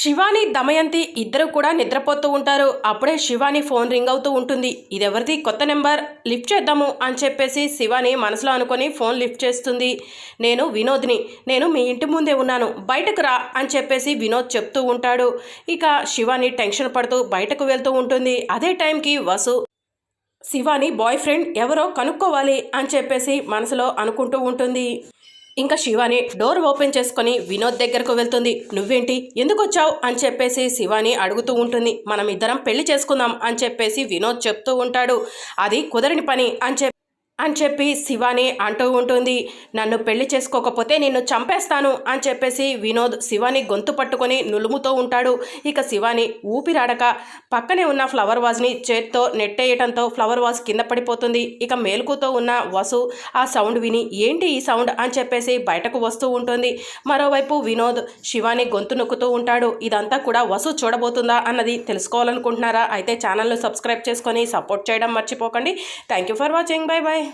శివాని దమయంతి ఇద్దరు కూడా నిద్రపోతూ ఉంటారు. అప్పుడే శివాని ఫోన్ రింగ్ అవుతూ ఉంటుంది. ఇదెవరిది? కొత్త నెంబర్. లిఫ్ట్ చేద్దాము అని చెప్పేసి శివాని మనసులో అనుకొని ఫోన్ లిఫ్ట్ చేస్తుంది. నేను వినోద్ని. నేను మీ ఇంటి ముందే ఉన్నాను. బయటకు రా అని చెప్పేసి వినోద్ చెప్తూ ఉంటాడు. ఇక శివాని టెన్షన్ పడుతూ బయటకు వెళ్తూ ఉంటుంది. అదే టైంకి వసు శివాని బాయ్ ఫ్రెండ్ ఎవరో కనుక్కోవాలి అని చెప్పేసి మనసులో అనుకుంటూ ఉంటుంది. ఇంకా శివాని డోర్ ఓపెన్ చేసుకొని వినోద్ దగ్గరకు వెళ్తుంది. నువ్వేంటి? ఎందుకు వచ్చావు అని చెప్పేసి శివాని అడుగుతూ ఉంటుంది. మనం ఇద్దరం పెళ్ళి చేసుకుందాం అని చెప్పేసి వినోద్ చెప్తూ ఉంటాడు. అది కుదరని పని అని చెప్పి అని చెప్పి శివాని అంటూ ఉంటుంది. నన్ను పెళ్ళి చేసుకోకపోతే నిన్ను చంపేస్తాను అని చెప్పేసి వినోద్ శివాని గొంతు పట్టుకొని నులుముతూ ఉంటాడు. ఇక శివాని ఊపిరాడక పక్కనే ఉన్న ఫ్లవర్ వాజ్ని చేత్తో నెట్టేయటంతో ఫ్లవర్ వాజ్ కింద పడిపోతుంది. ఇక మేలుకుతో ఉన్న వసు ఆ సౌండ్ విని ఏంటి ఈ సౌండ్? అని చెప్పేసి బయటకు వస్తూ ఉంటుంది. మరోవైపు వినోద్ శివాని గొంతు నొక్కుతూ ఉంటాడు. ఇదంతా కూడా వసు చూడబోతుందా అన్నది తెలుసుకోవాలనుకుంటున్నారా? అయితే ఛానల్ను సబ్స్క్రైబ్ చేసుకొని సపోర్ట్ చేయడం మర్చిపోకండి. Thank you for watching. Bye bye